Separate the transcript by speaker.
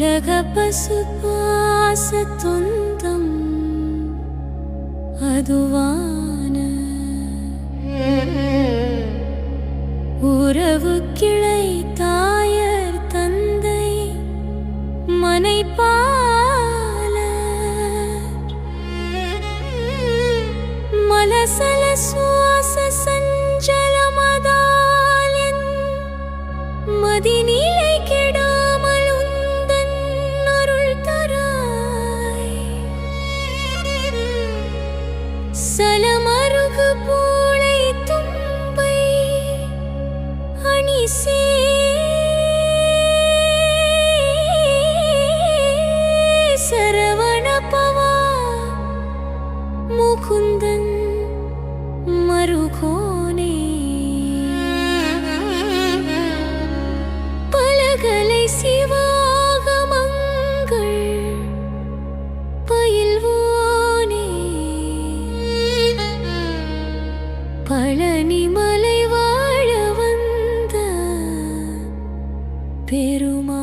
Speaker 1: உலக பசுபாச தொந்தம் அதுவான உறவு கிளை தாயர் தந்தை மனைப்பால மலசல சலமருகு போலை தும்பை அணி சே சரவண பவா முகுந்தன் பலகலை சிவா பழனிமலை வாழ வந்த பெருமா